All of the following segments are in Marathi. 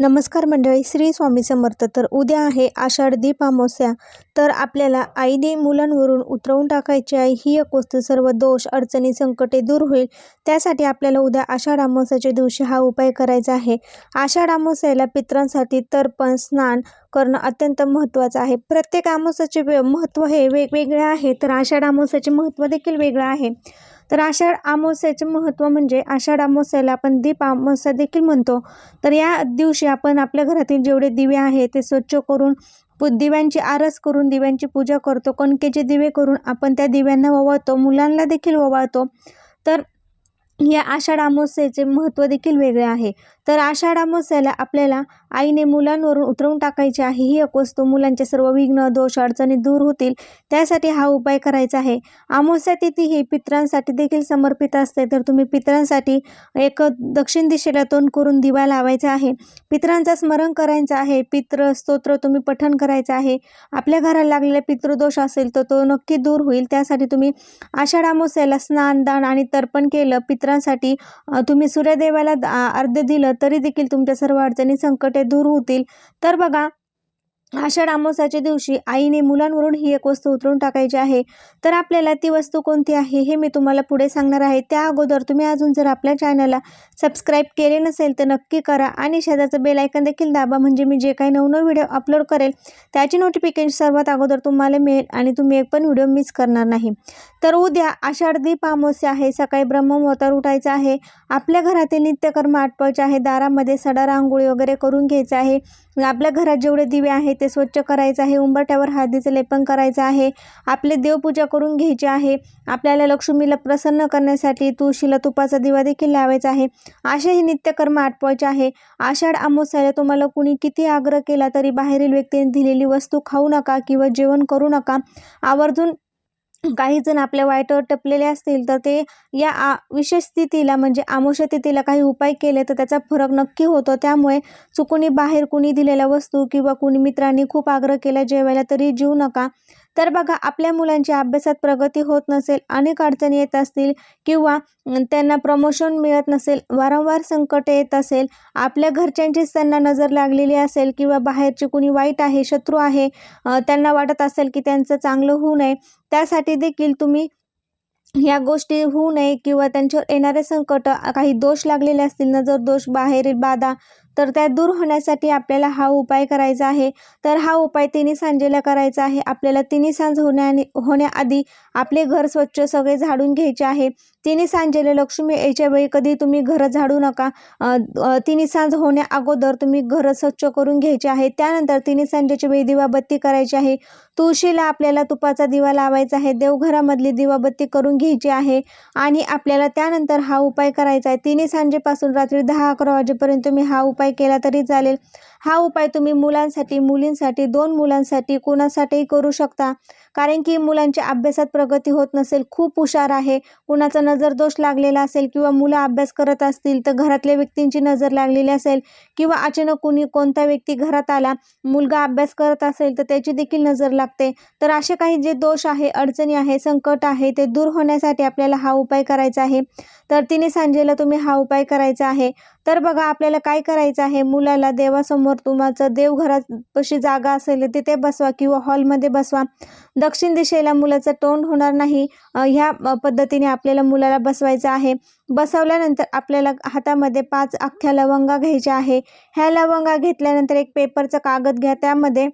नमस्कार मंडळी श्री स्वामी समर्थ. तर उद्या आहे आषाढ दीप अमावस्या तर आपल्याला आईने मुलांवरून उतरवून टाकायची आहे. ही एक वस्तू सर्व दोष अडचणी संकटे दूर होईल. त्यासाठी आपल्याला उद्या आषाढ अमावस्याच्या दिवशी हा उपाय करायचा आहे. आषाढ अमावस्याला पित्रांसाठी तर्पण स्नान करणं अत्यंत महत्त्वाचं आहे. प्रत्येक अमावस्याचे महत्त्व हे वेगवेगळे आहे. तर आषाढ अमावस्याचे महत्त्व देखील वेगळं आहे. तर आषाढ अमावस्याचे महत्त्व म्हणजे आषाढ अमावस्याला आपण दीप अमावस्या देखील म्हणतो. तर या दिवशी आपण आपल्या घरातील जेवढे दिवे आहे ते स्वच्छ करून पु दिव्यांची आरस करून दिव्यांची पूजा करतो. कणकेचे दिवे करून आपण त्या दिव्यांना ओवाळतो. मुलांना देखील ओवाळतो. तर या आषाढ अमावस्येचे महत्त्व देखील वेगळे आहे. तर आषाढ अमावस्याला आपल्याला आईने मुलांवरून उतरवून टाकायची आहे. ही एक वस्तू मुलांचे सर्व विघ्न दोष अडचणी दूर होतील. त्यासाठी हा उपाय करायचा आहे. अमावस्या तिथी ही पित्रांसाठी देखील समर्पित असते. तर तुम्ही पित्रांसाठी एक दक्षिण दिशेला तोंड करून दिवा लावायचा आहे. पित्रांचा स्मरण करायचं आहे. पित्र स्तोत्र तुम्ही पठण करायचं आहे. आपल्या घराला लागलेला पितृदोष असेल तर तो नक्की दूर होईल. त्यासाठी तुम्ही आषाढ अमावस्याला स्नान दान आणि तर्पण केलं. पित्रांसाठी तुम्ही सूर्यदेवाला अर्ध दिलं तरी देखील तुमच्या सर्व अडचणी संकटे दूर होतील. तर बघा आषाढ अमावस्याच्या दिवशी आईने मुलांवरून ही एक वस्तू उतरून टाकायची आहे. तर आपल्याला ती वस्तू कोणती आहे हे मी तुम्हाला पुढे सांगणार आहे. त्या अगोदर तुम्ही अजून जर आपल्या चॅनलला सबस्क्राईब केले नसेल तर नक्की करा आणि शेजारचं बेल आयकन देखील दाबा. म्हणजे मी जे काही नवनव व्हिडिओ अपलोड करेल त्याची नोटिफिकेशन सर्वात अगोदर तुम्हाला मिळेल आणि तुम्ही एक पण व्हिडिओ मिस करणार नाही. तर उद्या आषाढ दीप अमावस्या आहे. सकाळी ब्रह्ममुहूर्तावर उठायचं आहे. आपल्या घरातील नित्यकर्म आटपायचे आहे. दारामध्ये सडा रांगोळी वगैरे करून घ्यायचं आहे. आपल्या घरात जेवढे दिवे आहेत ते स्वच्छ करायचं आहे उंबरट्यावर हळदीचं लेपन करायचं आहे आपले देवपूजा करून घ्यायची आहे आपल्याला लक्ष्मीला प्रसन्न करण्यासाठी तुळशीला तुपाचा दिवा देखील लावायचा आहे असे हे नित्यकर्म आटपायचे आहे. आषाढ अमावस्याला तुम्हाला कुणी किती आग्रह केला तरी बाहेरील व्यक्तीने दिलेली वस्तू खाऊ नका किंवा जेवण करू नका. आवर्जून काही जण आपल्या वाईटवर टपलेले असतील तर ते या आ विशेष स्थितीला म्हणजे आमोश तिथीला काही उपाय केले तर त्याचा फरक नक्की होतो. त्यामुळे चुकून बाहेर कुणी दिलेल्या वस्तू किंवा कुणी मित्रांनी खूप आग्रह केला जेवायला तरी जीव नका. तर बघा आपल्या मुलांची अभ्यासात प्रगती होत नसेल अनेक अडचणी येत असतील किंवा त्यांना प्रमोशन मिळत नसेल वारंवार संकट येत असेल आपल्या घरच्यांचीच त्यांना नजर लागलेली असेल किंवा बाहेरचे कुणी वाईट आहे शत्रू आहे त्यांना वाटत असेल की त्यांचं चांगलं होऊ नये त्यासाठी देखील तुम्ही ह्या गोष्टी होऊ नये किंवा त्यांच्यावर येणारे संकट काही दोष लागलेले असतील नजर दोष बाहेरील बाधा तर त्या दूर होण्यासाठी आपल्याला हा उपाय करायचा आहे. तर हा उपाय तिन्ही सांजेला करायचा आहे. आपल्याला तिन्ही सांज होण्या होण्याआधी आपले घर स्वच्छ सगळे झाडून घ्यायचे आहे. तिन्ही सांजेला लक्ष्मी यायच्या वेळी कधी तुम्ही घरं झाडू नका. तिन्ही सांज होण्या अगोदर तुम्ही घरं स्वच्छ करून घ्यायचे आहे. त्यानंतर तिन्ही सांजेच्या वेळी दिवाबत्ती करायची आहे. तुळशीला आपल्याला तुपाचा दिवा लावायचा आहे. देवघरामधली दिवाबत्ती करून घ्यायची आहे. आणि आपल्याला त्यानंतर हा उपाय करायचा आहे. तिन्ही सांजेपासून रात्री दहा अकरा वाजेपर्यंत तुम्ही हा उपाय केला तरी चालेल. हा उपाय तुम्ही मुलांसाठी मुलींसाठी दोन मुलांसाठी कुणासाठीही करू शकता. कारण की मुलांच्या अभ्यासात प्रगती होत नसेल खूप हुशार आहे. कुणाचं नजर दोष लागलेला असेल किंवा मुलं अभ्यास करत असतील तर घरातल्या व्यक्तींची नजर लागलेली असेल किंवा अचानक कुणी कोणता व्यक्ती घरात आला मुलगा अभ्यास करत असेल तर त्याची देखील नजर लागते. तर असे काही जे दोष आहे अडचणी आहे संकट आहे ते दूर होण्यासाठी आपल्याला हा उपाय करायचा आहे. तर तिने सांजेला तुम्ही हा उपाय करायचा आहे. तर बघा आपल्याला काय करायचं आहे? मुलाला देवासमोर तुमचं देवघरापशी जागा असेल तर तिथे बसवा किंवा हॉलमध्ये बसवा. दक्षिण दिशेला मुलाचं तोंड होणार नाही. ह्या पद्धतीने आपल्याला मुलाला बसवायचं आहे. बसवल्यानंतर आपल्याला हातामध्ये पाच अख्ख्या लवंगा घ्यायच्या आहे. ह्या लवंगा घेतल्यानंतर एक पेपरचं कागद घ्या. त्यामध्ये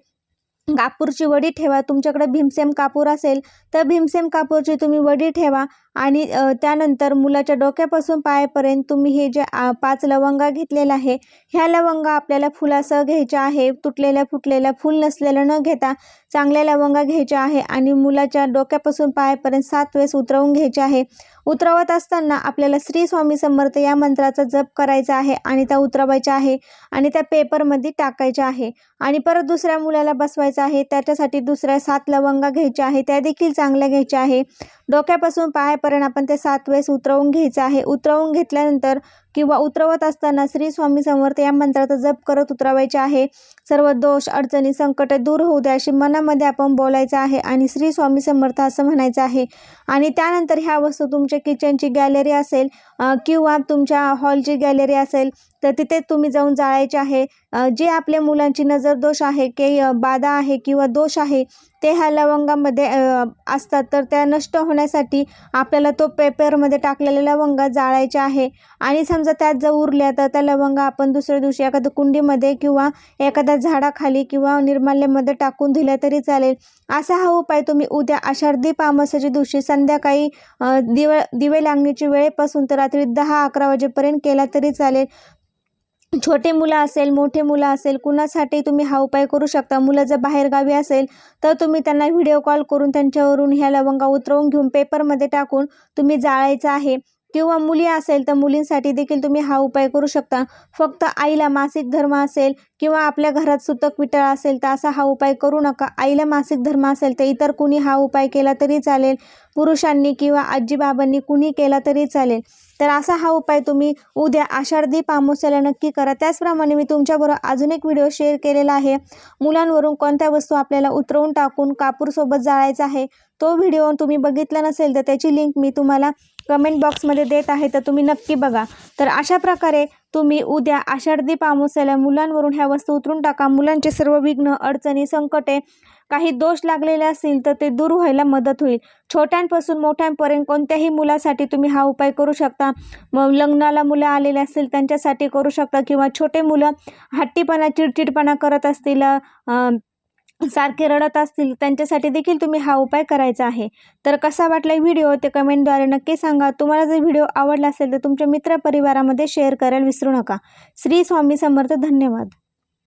कापूरची वडी ठेवा. तुमच्याकडे भीमसेम कापूर असेल तर भीमसेम कापूरची तुम्ही वडी ठेवा आणि त्यानंतर मुलाच्या डोक्यापासून पायापर्यंत तुम्ही हे जे आ, पाच लवंगा घेतलेलं आहे ह्या लवंगा आपल्याला फुलासह घ्यायच्या आहे. तुटलेल्या फुटलेल्या फूल नसलेलं न घेता चांगल्या लवंगा घ्यायच्या आहे आणि मुलाच्या डोक्यापासून पायापर्यंत सात वेळेस उतरवून घ्यायचे आहे. उतरवत असताना आपल्याला श्री स्वामी समर्थ या मंत्राचा जप करायचा आहे आणि त्या उतरवायच्या आहे आणि त्या पेपरमध्ये टाकायच्या आहे. आणि परत दुसऱ्या मुलाला बसवायचं आहे. त्याच्यासाठी दुसऱ्या सात लवंगा घ्यायच्या आहे. त्या देखील चांगल्या घ्यायच्या आहे. डोक्यापासून पायापर्यंत आपण ते सात वेळेस उतरवून घ्यायचं आहे. उतरवून घेतल्यानंतर किंवा उतरवत असताना श्री स्वामी समर्थ या मंत्राचा जप करत उतरवायचे आहे. सर्व दोष अडचणी संकटे दूर होऊ द्या अशी मनामध्ये आपण बोलायचं आहे आणि श्री स्वामी समर्थ असं म्हणायचं आहे. आणि त्यानंतर ह्या वस्तू तुमच्या किचनची गॅलरी असेल किंवा तुमच्या हॉलची गॅलरी असेल तर तिथे तुम्ही जाऊन जाळायचे आहे. जे आपल्या मुलांची नजर दोष आहे की बाधा आहे किंवा दोष आहे ते ह्या लवंगामध्ये असतात. तर त्या नष्ट होण्यासाठी आपल्याला तो पेपरमध्ये टाकलेल्या लवंगा जाळायचे आहे. आणि समजा त्यात जर उरल्या तर त्या लवंगा आपण दुसऱ्या दिवशी एखाद्या कुंडीमध्ये किंवा एखाद्या झाडाखाली किंवा निर्माल्यामध्ये टाकून दिल्या तरी चालेल. असा हा उपाय तुम्ही उद्या आषाढी पामसाच्या दिवशी संध्याकाळी दिवे दिवे लागण्याची वेळेपासून तर रात्री दहा अकरा वाजेपर्यंत केला तरी चालेल. छोटे मुलं असेल मोठे मुलं असेल कुणासाठी तुम्ही हा उपाय करू शकता? मुलं जर बाहेरगावी असेल तर तुम्ही त्यांना व्हिडिओ कॉल करून त्यांच्यावरून ह्या लवंगा उतरवून घेऊन पेपरमध्ये टाकून तुम्ही जाळायचं आहे. किंवा मुली असेल तर मुलींसाठी देखील तुम्ही हा उपाय करू शकता. फक्त आईला मासिक धर्म असेल किंवा आपल्या घरात सुतक विटळ असेल तर असा हा उपाय करू नका. आईला मासिक धर्म असेल तर इतर कुणी हा उपाय केला तरी चालेल. पुरुषांनी किंवा आजीबाबांनी कुणी केला तरी चालेल. तर असा हा उपाय तुम्ही उद्या आषाढदीप अमावस्याला नक्की करा. त्याचप्रमाणे मी तुमच्याबरोबर अजून एक व्हिडिओ शेअर केलेला आहे. मुलांवरून कोणत्या वस्तू आपल्याला उतरवून टाकून कापूरसोबत जाळायचा आहे? तो व्हिडिओ तुम्ही बघितला नसेल तर त्याची लिंक मी तुम्हाला कमेंट बॉक्समध्ये देत आहे तर तुम्ही नक्की बघा. तर अशा प्रकारे तुम्ही उद्या आषाढी अमावस्याला मुलांवरून ह्या वस्तू उतरून टाका. मुलांचे सर्व विघ्न अडचणी संकटे काही दोष लागलेले असतील तर ते दूर व्हायला मदत होईल. छोट्यांपासून मोठ्यांपर्यंत कोणत्याही मुलासाठी तुम्ही हा उपाय करू शकता. मग लग्नाला मुलं आलेले असतील त्यांच्यासाठी करू शकता किंवा छोटे मुलं हट्टीपणा चिडचिडपणा करत असतील सारखे रडत असतील त्यांच्यासाठी देखील तुम्ही हा उपाय करायचा आहे. तर कसा वाटला व्हिडिओ? ते कमेंटद्वारे नक्की सांगा. तुम्हाला जर व्हिडिओ आवडला असेल तर तुमच्या मित्रपरिवारामध्ये शेअर करायला विसरू नका. श्री स्वामी समर्थ धन्यवाद.